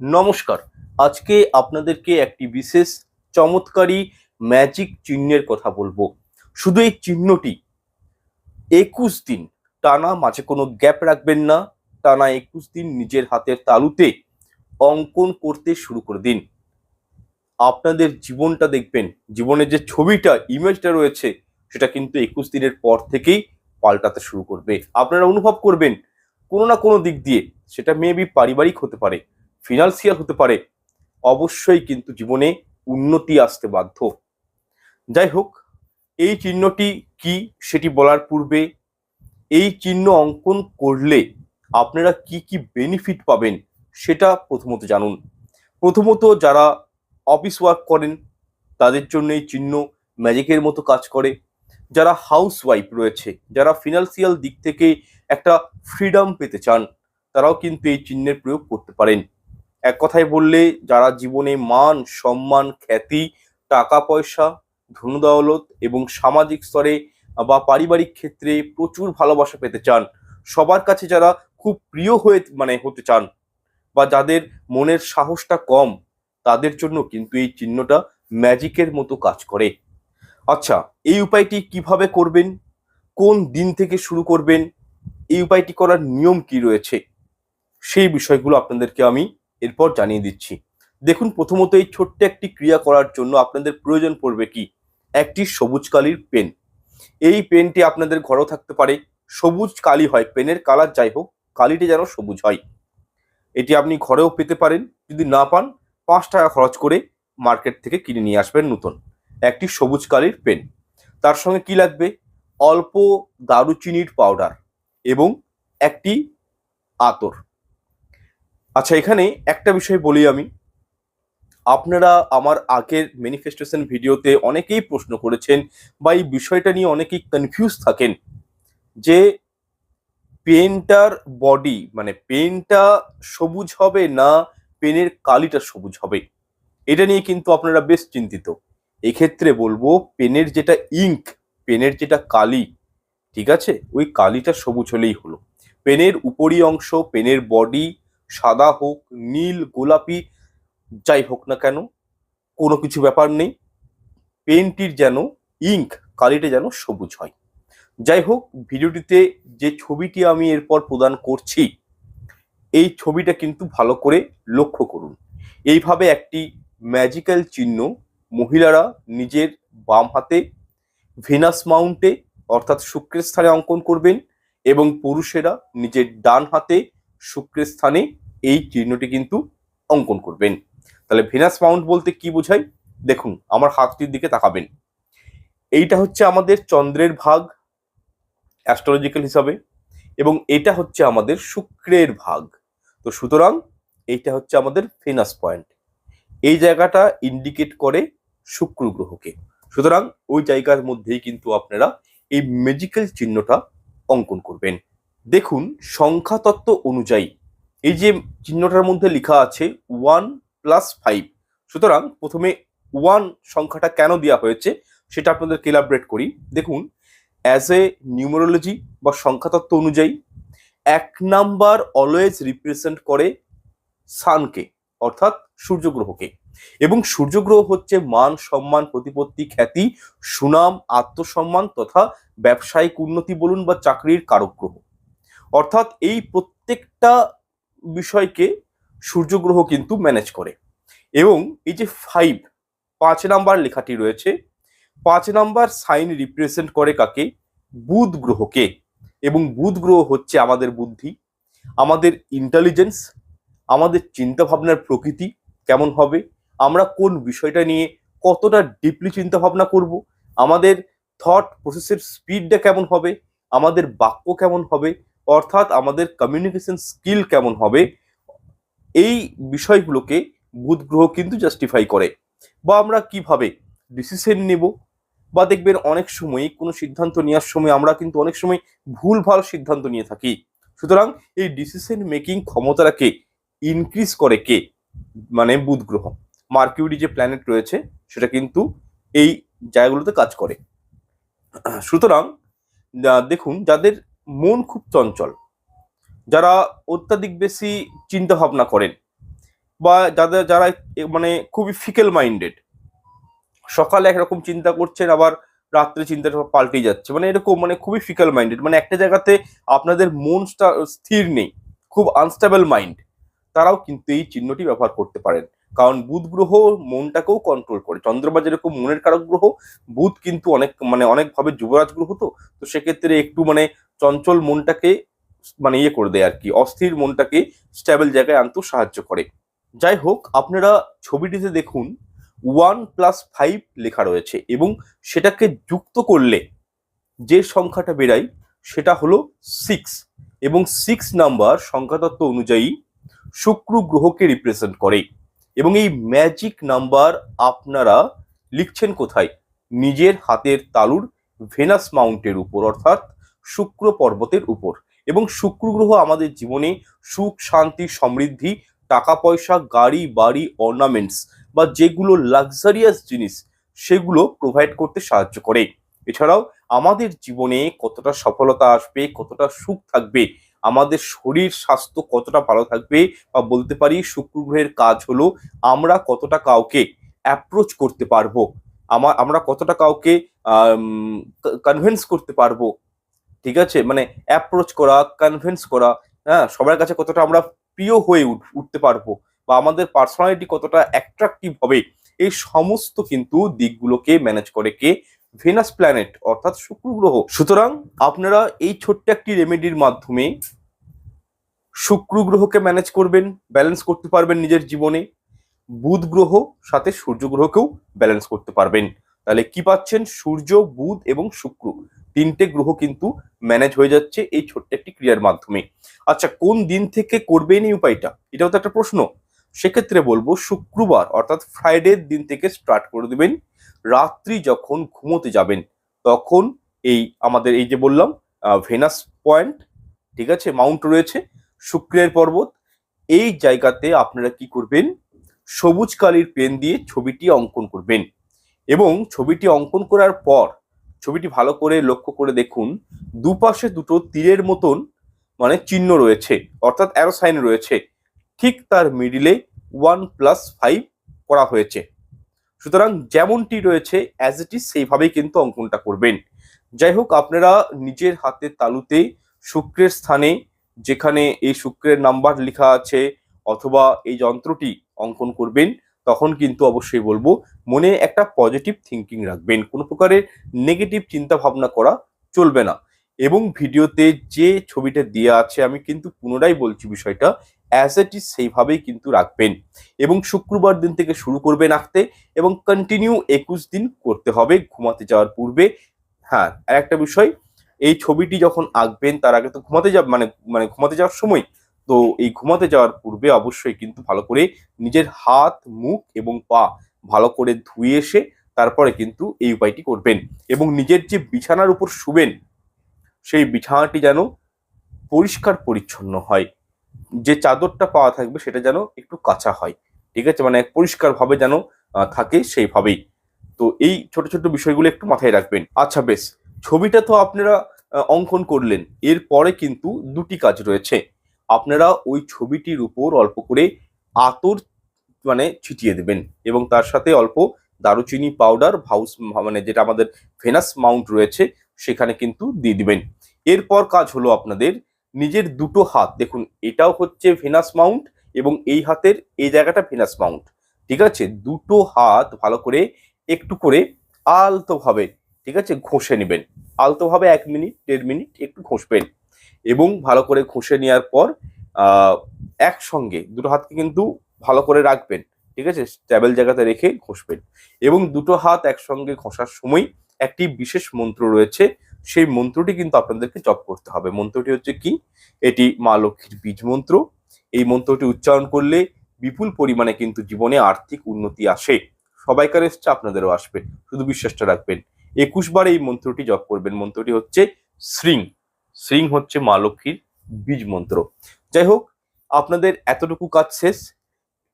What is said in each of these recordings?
নমস্কার। আজকে আপনাদেরকে একটি বিশেষ চমৎকারী ম্যাজিক চিহ্নের কথা বলব। শুধু এই চিহ্নটি, একুশ দিন টানা মাঝে কোনো গ্যাপ রাখবেন না, টানা একুশ দিন নিজের হাতের তালুতে অঙ্কন করতে শুরু করে দিন। আপনাদের জীবনটা দেখবেন, জীবনের যে ছবিটা ইমেজটা রয়েছে, সেটা কিন্তু একুশ দিনের পর থেকেই পাল্টাতে শুরু করবে। আপনারা অনুভব করবেন, কোনো না কোনো দিক দিয়ে সেটা মেবি পারিবারিক হতে পারে ফিনান্সিয়াল হতে পারে, অবশ্যই কিন্তু জীবনে উন্নতি আসতে বাধ্য। যাই হোক, এই চিহ্নটি কি সেটি বলার পূর্বে এই চিহ্ন অঙ্কন করলে আপনারা কি কি বেনিফিট পাবেন সেটা প্রথমত জানুন। প্রথমত যারা অফিস ওয়ার্ক করেন, তাদের জন্য এই চিহ্ন ম্যাজিকের মতো কাজ করে। যারা হাউস ওয়াইফ রয়েছে, যারা ফিনান্সিয়াল দিক থেকে একটা ফ্রিডম পেতে চান, তারাও কিন্তু এই চিহ্নের প্রয়োগ করতে পারেন। এক কথায় বললে, যারা জীবনে মান, সম্মান, খ্যাতি টাকা পয়সা ধনদৌলত এবং সামাজিক স্তরে বা পারিবারিক ক্ষেত্রে প্রচুর ভালোবাসা পেতে চান, সবার কাছে যারা খুব প্রিয় হয়ে মানে হতে চান বা যাদের মনের সাহসটা কম, তাদের জন্য কিন্তু এই চিহ্নটা ম্যাজিকের মতো কাজ করে। আচ্ছা এই উপায়টি কীভাবে করবেন? কোন দিন থেকে শুরু করবেন? এই উপায়টি করার নিয়ম কি রয়েছে? সেই বিষয়গুলো আপনাদেরকে আমি এরপর জানিয়ে দিচ্ছি। দেখুন, প্রথমত এই ছোট্ট একটি ক্রিয়া করার জন্য আপনাদের প্রয়োজন পড়বে কি? একটি সবুজ কালির পেন। এই পেনটি আপনাদের ঘরেও থাকতে পারে। সবুজ কালি হয়, পেনের কালার যাই হোক, কালিটি যেন সবুজ হয়। এটি আপনি ঘরেও পেতে পারেন। যদি না পান, পাঁচ টাকা খরচ করে মার্কেট থেকে কিনে নিয়ে আসবেন নতুন। একটি সবুজ কালির পেন। তার সঙ্গে কি লাগবে? অল্প দারুচিনির পাউডার এবং একটি আতর। আচ্ছা এখানে একটা বিষয় বলি আমি। আপনারা আমার আগের ম্যানিফেস্টেশন ভিডিওতে অনেকেই প্রশ্ন করেছেন বা এই বিষয়টা নিয়ে অনেকেই কনফিউজ থাকেন যে পেনটার বডি মানে পেনটা সবুজ হবে না পেনের কালিটা সবুজ হবে? এটা নিয়ে কিন্তু আপনারা বেশ চিন্তিত। এক্ষেত্রে বলব পেনের যেটা ইঙ্ক পেনের যেটা কালি, ঠিক আছে? ওই কালিটা সবুজ হলেই হলো। পেনের উপরি অংশ, পেনের বডি সাদা হোক, নীল, গোলাপি, যাই হোক না কেন, কোনো কিছু ব্যাপার নেই। পেনটির যেন ইঙ্ক, কালিটা যেন সবুজ হয়। যাই হোক, ভিডিওটিতে যে ছবিটি আমি এরপর প্রদান করছি, এই ছবিটা কিন্তু ভালো করে লক্ষ্য করুন। এইভাবে একটি ম্যাজিক্যাল চিহ্ন মহিলারা নিজের বাম হাতে ভেনাস মাউন্টে, অর্থাৎ শুক্রের স্থানে অঙ্কন করবেন এবং পুরুষেরা নিজের ডান হাতে শুক্রের স্থানে এই চিহ্নটি কিন্তু অঙ্কন করবেন। তাহলে ভেনাস মাউন্ট বলতে কি বোঝায়? দেখুন, আমার হাতটির দিকে তাকাবেন। এইটা হচ্ছে আমাদের চন্দ্রের ভাগ অ্যাস্ট্রোলজিক্যাল হিসাবে, এবং এটা হচ্ছে আমাদের শুক্রের ভাগ। তো সুতরাং এইটা হচ্ছে আমাদের ফেনাস পয়েন্ট। এই জায়গাটা ইন্ডিকেট করে শুক্র গ্রহকে। সুতরাং ওই জায়গার মধ্যেই কিন্তু আপনারা এই ম্যাজিক্যাল চিহ্নটা অঙ্কন করবেন। দেখুন সংখ্যা তত্ত্ব অনুযায়ী এই যে চিহ্নটার মধ্যে লেখা আছে ওয়ান প্লাস ফাইভ সুতরাং প্রথমে ওয়ান সংখ্যাটা কেন দেওয়া হয়েছে সেটা আপনাদের এলাবরেট করি। দেখুন অ্যাজ এ নিউমারোলজি বা সংখ্যাতত্ত্ব অনুযায়ী এক নাম্বার অলওয়েজ রিপ্রেজেন্ট করে সানকে অর্থাৎ সূর্যগ্রহকে। এবং সূর্যগ্রহ হচ্ছে মান, সম্মান, প্রতিপত্তি, খ্যাতি, সুনাম, আত্মসম্মান তথা ব্যবসায়িক উন্নতি বলুন বা চাকরির কারক গ্রহ অর্থাৎ এই প্রত্যেকটা বিষয়কে সূর্যগ্রহ কিন্তু ম্যানেজ করে। এবং এই যে ফাইভ পাঁচ নাম্বার লেখাটি রয়েছে, পাঁচ নাম্বার সাইন রিপ্রেজেন্ট করে কাকে? বুধ গ্রহকে। এবং বুধ গ্রহ হচ্ছে আমাদের বুদ্ধি, আমাদের ইন্টেলিজেন্স আমাদের চিন্তা ভাবনার প্রকৃতি, কেমন হবে, আমরা কোন বিষয়টা নিয়ে কতটা ডিপলি চিন্তা ভাবনা করব, আমাদের থট প্রসেসের স্পিডটা কেমন হবে, আমাদের বাক্য কেমন হবে অর্থাৎ আমাদের কমিউনিকেশন স্কিল কেমন হবে, এই বিষয়গুলোকে বুধ গ্রহ কিন্তু জাস্টিফাই করে। বা আমরা কীভাবে ডিসিশন নেব? বা দেখবেন অনেক সময় কোনো সিদ্ধান্ত নেওয়ার সময় আমরা কিন্তু অনেক সময় ভুল ভালো সিদ্ধান্ত নিয়ে থাকি। সুতরাং এই ডিসিশন মেকিং ক্ষমতাটাকে ইনক্রিজ করে কে? মানে বুধ গ্রহ মার্কিউরি যে প্ল্যানেট রয়েছে, সেটা কিন্তু এই জায়গাগুলোতে কাজ করে। সুতরাং দেখুন, যাদের মন খুব চঞ্চল। যারা অত্যাধিক বেশি চিন্তা ভাবনা করেন বা যাদের, যারা মানে খুবই ফিকেল মাইন্ডেড সকালে একরকম চিন্তা করছেন, আবার রাত্রে চিন্তাটা পাল্টে যাচ্ছে। মানে এরকম মানে খুবই ফিকাল মাইন্ডেড মানে একটা জায়গাতে আপনাদের মন স্থির নেই, খুব আনস্টেবল মাইন্ড তারাও কিন্তু এই চিহ্নটি ব্যবহার করতে পারেন। কারণ বুধ গ্রহ মনটাকেও কন্ট্রোল করে। চন্দ্রমা যেরকম মনের কারক গ্রহ, বুধ কিন্তু অনেক মানে অনেকভাবে যুবরাজ গ্রহ তো তো সেক্ষেত্রে একটু মানে চঞ্চল মনটাকে মানে ইয়ে করে দেয় আর কি অস্থির মনটাকে স্টেবল জায়গায় আনতেও সাহায্য করে। যাই হোক, আপনারা ছবিটিতে দেখুন ওয়ান প্লাস ফাইভ লেখা রয়েছে এবং সেটাকে যুক্ত করলে যে সংখ্যাটা বেরায় সেটা হলো সিক্স এবং সিক্স নাম্বার সংখ্যাতত্ত্ব অনুযায়ী শুক্র গ্রহকে রিপ্রেজেন্ট করে। এবং এই ম্যাজিক নাম্বার আপনারা লিখছেন কোথায়? নিজের হাতের তালুর ভেনাস মাউন্টের উপর, অর্থাৎ শুক্র পর্বতের উপর। এবং শুক্র গ্রহ আমাদের জীবনে সুখ, শান্তি, সমৃদ্ধি টাকা পয়সা গাড়ি, বাড়ি অর্নামেন্টস বা যেগুলো লাক্সারিয়াস জিনিস, সেগুলো প্রোভাইড করতে সাহায্য করে। এছাড়াও আমাদের জীবনে কতটা সফলতা আসবে, কতটা সুখ থাকবে আমাদের শরীর স্বাস্থ্য কতটা ভালো থাকবে বা বলতে পারি শুক্র গ্রহের কাজ হলো আমরা কতটা কাউকে অ্যাপ্রোচ করতে পারব আমার আমরা কতটা কাউকে কনভিন্স করতে পারব, ঠিক আছে? মানে অ্যাপ্রোচ করা কনভিন্স করা হ্যাঁ? সবার কাছে কতটা আমরা প্রিয় হয়ে উঠ- উঠতে পারব বা আমাদের পার্সোনালিটি কতটা অ্যাট্রাকটিভ হবে, এই সমস্ত কিন্তু দিকগুলোকে ম্যানেজ করে কে ভেনাস প্ল্যানেট অর্থাৎ শুক্র গ্রহ। সুতরাং আপনারা এই ছোট্ট একটি রেমেডির মাধ্যমে শুক্র গ্রহকে ম্যানেজ করবেন ব্যালেন্স করতে পারবেন নিজের জীবনে। বুধ গ্রহ সাথে সূর্য গ্রহকেও ব্যালেন্স করতে পারবেন। তাহলে কি পাচ্ছেন? সূর্য, বুধ এবং শুক্র। তিনটে গ্রহ কিন্তু ম্যানেজ হয়ে যাচ্ছে এই ছোট্ট একটি ক্রিয়ার মাধ্যমে। আচ্ছা কোন দিন থেকে করবেন এই উপায়টা? এটাও তো একটা প্রশ্ন। সেক্ষেত্রে বলব শুক্রবার, অর্থাৎ ফ্রাইডের দিন থেকে স্টার্ট করে দেবেন। রাত্রি যখন ঘুমোতে যাবেন, তখন এই আমাদের এই যে বললাম ভেনাস পয়েন্ট ঠিক আছে মাউন্ট রয়েছে, শুক্রের পর্বত, এই জায়গাতে আপনারা কি করবেন? সবুজ কালির পেন দিয়ে ছবিটি অঙ্কন করবেন। এবং ছবিটি অঙ্কন করার পর, ছবিটি ভালো করে লক্ষ্য করে দেখুন, দুপাশে দুটো তীরের মতন মানে চিহ্ন রয়েছে, অর্থাৎ অ্যারোসাইন রয়েছে। ঠিক তার মিডিলে ওয়ান প্লাস ফাইভ করা হয়েছে। সুতরাং যেমনটি রয়েছে অ্যাজ ইট ইজ সেইভাবেই কিন্তু অঙ্কনটা করবেন। যাই হোক, আপনারা নিজের হাতের তালুতে শুক্রের স্থানে, যেখানে এই শুক্রের নাম্বার লেখা আছে অথবা এই যন্ত্রটি অঙ্কন করবেন, তখন কিন্তু অবশ্যই বলব, মনে একটা পজিটিভ থিঙ্কিং রাখবেন। কোনো প্রকারের নেগেটিভ চিন্তা ভাবনা করা চলবে না। এবং ভিডিওতে যে ছবিটা দেওয়া আছে, আমি কিন্তু পুনরায় বলছি বিষয়টা অ্যাজ ইট ইজ সেইভাবেই কিন্তু রাখবেন। এবং শুক্রবার দিন থেকে শুরু করবেন আঁকতে এবং কন্টিনিউ একুশ দিন করতে হবে ঘুমাতে যাওয়ার পূর্বে। হ্যাঁ আর একটা বিষয়, এই ছবিটি যখন আঁকবেন, তার আগে তো ঘুমাতে যাব মানে মানে ঘুমাতে যাওয়ার সময়, তো এই ঘুমাতে যাওয়ার পূর্বে অবশ্যই কিন্তু ভালো করে নিজের হাত, মুখ এবং পা ভালো করে ধুয়ে এসে তারপরে কিন্তু এই উপায়টি করবেন। এবং নিজের যে বিছানার উপর শুবেন, সেই বিছানাটি যেন পরিষ্কার পরিচ্ছন্ন হয়। যে চাদরটা পাওয়া থাকবে সেটা যেন একটু কাঁচা হয়, ঠিক আছে? মানে পরিষ্কারভাবে যেন থাকে সেইভাবেই। তো এই ছোট ছোট বিষয়গুলো একটু মাথায় রাখবেন। আচ্ছা বেশ। ছবিটা তো আপনারা অঙ্কন করলেন। এরপরে কিন্তু দুটি কাজ রয়েছে। আপনারা ওই ছবিটির উপর অল্প করে আতর মানে ছিটিয়ে দেবেন এবং তার সাথে অল্প দারুচিনি পাউডার, ভাউস মানে যেটা আমাদের ভেনাস মাউন্ট রয়েছে, সেখানে কিন্তু দিয়ে দিবেন। এরপর কাজ হলো আপনাদের নিজের দুটো হাত, দেখুন, এটাও হচ্ছে ভেনাস মাউন্ট এবং এই হাতের এই জায়গাটা ভেনাস মাউন্ট ঠিক আছে? দুটো হাত ভালো করে একটু করে আলতোভাবে, ঠিক আছে? ঘষে নেবেন। আলতোভাবে এক মিনিট, দেড় মিনিট একটু ঘষবেন এবং ভালো করে ঘষে নেওয়ার পর একসঙ্গে দুটো হাতকে কিন্তু ভালো করে রাখবেন, ঠিক আছে? স্ট্যাবেল জায়গাতে রেখে ঘষবেন এবং দুটো হাত একসঙ্গে ঘষার সময় একটি বিশেষ মন্ত্র রয়েছে সেই মন্ত্রটি কিন্তু আপনাদেরকে জপ করতে হবে। মন্ত্রটি হচ্ছে কি? এটি মা লক্ষ্মীর বীজ মন্ত্র। এই মন্ত্রটি উচ্চারণ করলে বিপুল পরিমাণে কিন্তু জীবনে আর্থিক উন্নতি আসে। সবাইকার এসছে, আপনাদেরও আসবে। শুধু বিশ্বাসটা রাখবেন। একুশ বার এই মন্ত্রটি জপ করবেন। মন্ত্রটি হচ্ছে শ্রিং। শ্রিং হচ্ছে মা লক্ষ্মীর বীজ মন্ত্র। যাই হোক, আপনাদের এতটুকু কাজ শেষ।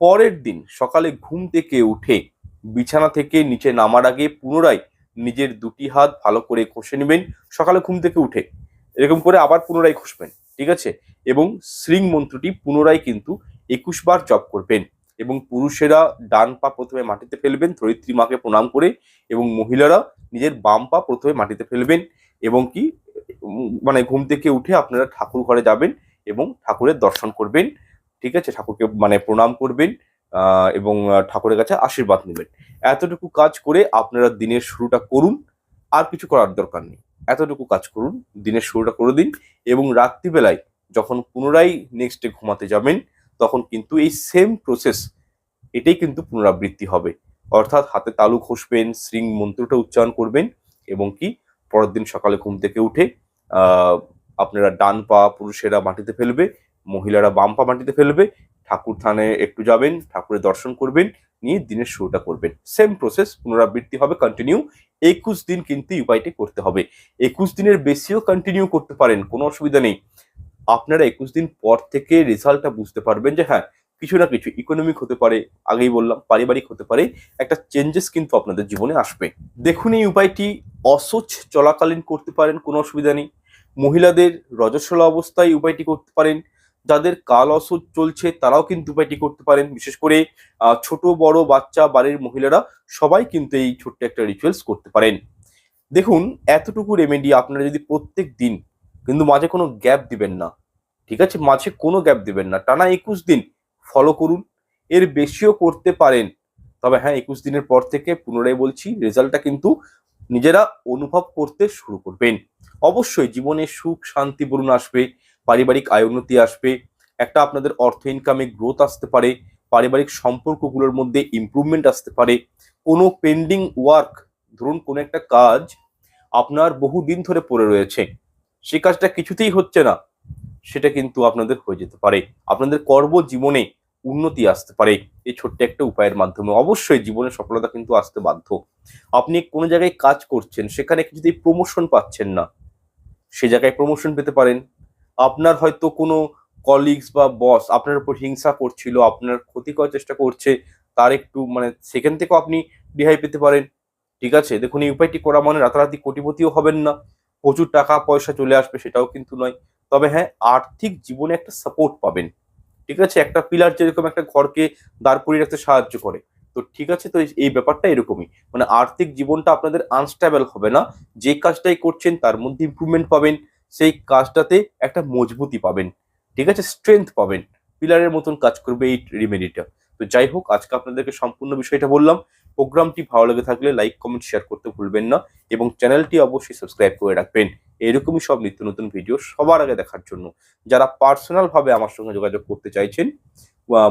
পরের দিন সকালে ঘুম থেকে উঠে বিছানা থেকে নিচে নামার আগে পুনরায় নিজের দুটি হাত ভালো করে ঘষে নেবেন, সকালে ঘুম থেকে উঠে। এরকম করে আবার পুনরায় ঘষবেন, ঠিক আছে? এবং শ্রিং মন্ত্রটি পুনরায় কিন্তু একুশ বার জপ করবেন এবং পুরুষেরা ডান পা প্রথমে মাটিতে ফেলবেন, ধরিত্রী মাকে প্রণাম করে এবং মহিলারা নিজের বাম পা প্রথমে মাটিতে ফেলবেন এবং কি মানে ঘুম থেকে উঠে আপনারা ঠাকুর ঘরে যাবেন এবং ঠাকুরের দর্শন করবেন, ঠিক আছে? ঠাকুরকে মানে প্রণাম করবেন এবং ঠাকুরের কাছে আশীর্বাদ নেবেন। এতটুকু কাজ করে আপনারা দিনের শুরুটা করুন, আর কিছু করার দরকার নেই। এতটুকু কাজ করুন, দিনের শুরুটা করে দিন এবং রাত্রিবেলায় যখন পুনরায় নেক্সট ডে ঘুমাতে যাবেন, তখন কিন্তু এই সেম প্রসেস এটাই কিন্তু পুনরাবৃত্তি হবে। অর্থাৎ হাতে তালু ঘষবেন শ্রিং মন্ত্রটা উচ্চারণ করবেন এবং কি পরের দিন সকালে ঘুম থেকে উঠে আপনারা ডান পা পুরুষেরা মাটিতে ফেলবে, মহিলারা বাম পা মাটিতে ফেলবে ঠাকুর থানে একটু যাবেন, ঠাকুরের দর্শন করবেন, নিয়ে দিনের শুরুটা করবেন। সেম প্রসেস পুনরাবৃত্তি হবে কন্টিনিউ একুশ দিন কিন্তু উপায়টি করতে হবে। একুশ দিনের বেশিও কন্টিনিউ করতে পারেন, কোনো অসুবিধা নেই। আপনারা একুশ দিন পর থেকে রেজাল্টটা বুঝতে পারবেন যে হ্যাঁ কিছু না কিছু ইকোনমিক হতে পারে, আগেই বললাম, পারিবারিক হতে পারে, একটা চেঞ্জেস কিন্তু আপনাদের জীবনে আসবে। দেখুন এই উপায়টি অসোচ চলাকালীন করতে পারেন, কোনো অসুবিধা নেই। মহিলাদের রজস্বলা অবস্থায় উপায়টি করতে পারেন যাদের কাল অসুচ চলছে তারাও কিন্তু উপায়টি করতে পারেন। বিশেষ করে ছোট, বড় বাচ্চা, বাড়ির মহিলারা সবাই কিন্তু এই ছোট্ট একটা রিচুয়ালস করতে পারেন। দেখুন, এতটুকু রেমেডি আপনারা যদি প্রত্যেক দিন কিন্তু মাঝে কোনো গ্যাপ দিবেন না, ঠিক আছে? মাঝে কোনো গ্যাপ দিবেন না। টানা একুশ দিন ফলো করুন। এর বেশিও করতে পারেন। তবে হ্যাঁ একুশ দিনের পর থেকে পুনরায় বলছি রেজাল্টটা কিন্তু নিজেরা অনুভব করতে শুরু করবেন। অবশ্যই জীবনে সুখ, শান্তি বলুন আসবে। পারিবারিক আয় উন্নতি আসবে, একটা আপনাদের অর্থ ইনকামে গ্রোথ আসতে পারে, পারিবারিক সম্পর্কগুলোর মধ্যে ইমপ্রুভমেন্ট আসতে পারে। কোনো পেন্ডিং ওয়ার্ক ধরুন কোনো একটা কাজ আপনার বহু দিন ধরে পড়ে রয়েছে, সে কাজটা কিছুতেই হচ্ছে না, সেটা কিন্তু আপনাদের হয়ে যেতে পারে। আপনাদের কর্ম জীবনে উন্নতি আসতে পারে, এই ছোট্ট একটা উপায়ের মাধ্যমে। অবশ্যই জীবনে সফলতা কিন্তু আসতে বাধ্য। আপনি কোনো জায়গায় কাজ করছেন, সেখানে কিছুতেই প্রমোশন পাচ্ছেন না, সে জায়গায় প্রমোশন পেতে পারেন। আপনার হয়তো কোনো কলিগস বা বস আপনার উপর হিংসা করছিল, আপনার ক্ষতি করার চেষ্টা করছে, তার একটু মানে সেখান থেকেও আপনি রেহাই পেতে পারেন। ঠিক আছে? দেখুন, এই উপায়টি করা মানে রাতারাতি কোটিপতিও হবেন না। প্রচুর টাকা, পয়সা চলে আসবে সেটাও কিন্তু নয়। তবে হ্যাঁ আর্থিক জীবনে একটা সাপোর্ট পাবেন। ঠিক আছে? একটা পিলার যেরকম একটা ঘরকে দাঁড় করিয়ে রাখতে সাহায্য করে। তো ঠিক আছে? তো এই- ব্যাপারটা এরকমই। মানে আর্থিক জীবনটা আপনাদের আনস্টেবল হবে না। যে কাজটাই করছেন তার মধ্যে ইমপ্রুভমেন্ট পাবেন। সেই কাজটাতে একটা মজবুতি পাবেন, ঠিক আছে? স্ট্রেংথ পাবেন। পিলারের মতন কাজ করবে এই রেমেডিটা তো যাই হোক, আজকে আপনাদেরকে সম্পূর্ণ বিষয়টা বললাম। প্রোগ্রামটি ভালো লেগে থাকলে লাইক কমেন্ট শেয়ার করতে ভুলবেন না এবং চ্যানেলটি অবশ্যই সাবস্ক্রাইব করে রাখবেন। এরকমই সব নিত্য নতুন ভিডিও সবার আগে দেখার জন্য। যারা পার্সোনাল ভাবে আমার সঙ্গে যোগাযোগ করতে চাইছেন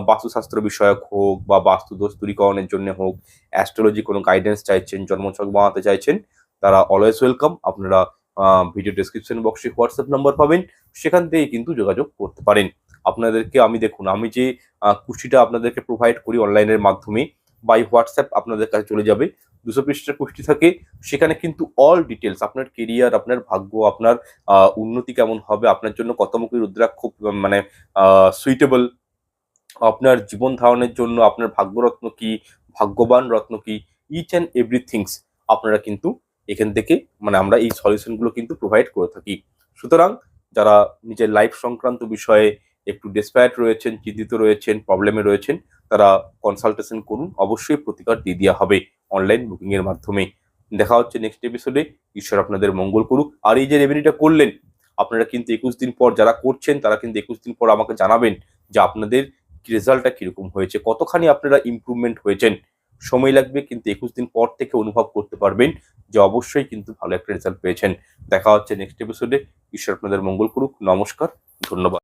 বাস্তুশাস্ত্র বিষয়ক হোক বা বাস্তু দোষ দূরীকরণের জন্য হোক অ্যাস্ট্রোলজি কোনো গাইডেন্স চাইছেন, জন্মছক বানাতে চাইছেন, তারা অলওয়েজ ওয়েলকাম আপনারা ভিডিও ডেসক্রিপশন বক্সে হোয়াটসঅ্যাপ নাম্বার পাবেন, সেখান থেকে কিন্তু যোগাযোগ করতে পারেন। আপনাদেরকে আমি দেখুন, আমি যে কুষ্টিটা আপনাদেরকে প্রোভাইড করি অনলাইনের মাধ্যমে বাই হোয়াটসঅ্যাপ আপনাদের কাছে চলে যাবে। দুশো পৃষ্ঠার কুষ্টি থাকে, সেখানে কিন্তু অল ডিটেলস আপনার কেরিয়ার আপনার ভাগ্য, আপনার উন্নতি কেমন হবে, আপনার জন্য কতমুখী রুদ্রাক্ষ মানে সুইটেবল আপনার জীবন ধারণের জন্য, আপনার ভাগ্যরত্ন কি, ভাগ্যবান রত্ন কি ইচ অ্যান্ড এভরিথিংস আপনারা কিন্তু এখান থেকে মানে আমরা এই সলিউশনগুলো কিন্তু প্রোভাইড করে থাকি। সুতরাং যারা নিজের লাইফ সংক্রান্ত বিষয়ে একটু ডেসপায়ার্ড রয়েছেন, চিন্তিত রয়েছেন প্রবলেমে রয়েছেন, তারা কনসালটেশন করুন। অবশ্যই প্রতিকার দিয়ে দেওয়া হবে অনলাইন বুকিং এর মাধ্যমে। দেখা হচ্ছে নেক্সট এপিসোডে ঈশ্বর আপনাদের মঙ্গল করুক। আর এই যে রেভিনিউটা করলেন, আপনারা কিন্তু একুশ দিন পর যারা করছেন, তারা কিন্তু একুশ দিন পর আমাকে জানাবেন যে আপনাদের রেজাল্টটা কীরকম হয়েছে, কতখানি আপনারা ইমপ্রুভমেন্ট হয়েছেন। সময় লাগবে, কিন্তু একুশ দিন পর থেকে অনুভব করতে পারবেন যে অবশ্যই কিন্তু ভালো একটা রেজাল্ট পেয়েছেন। দেখা হচ্ছে নেক্সট এপিসোডে ঈশ্বর আপনাদের মঙ্গল করুক। নমস্কার, ধন্যবাদ।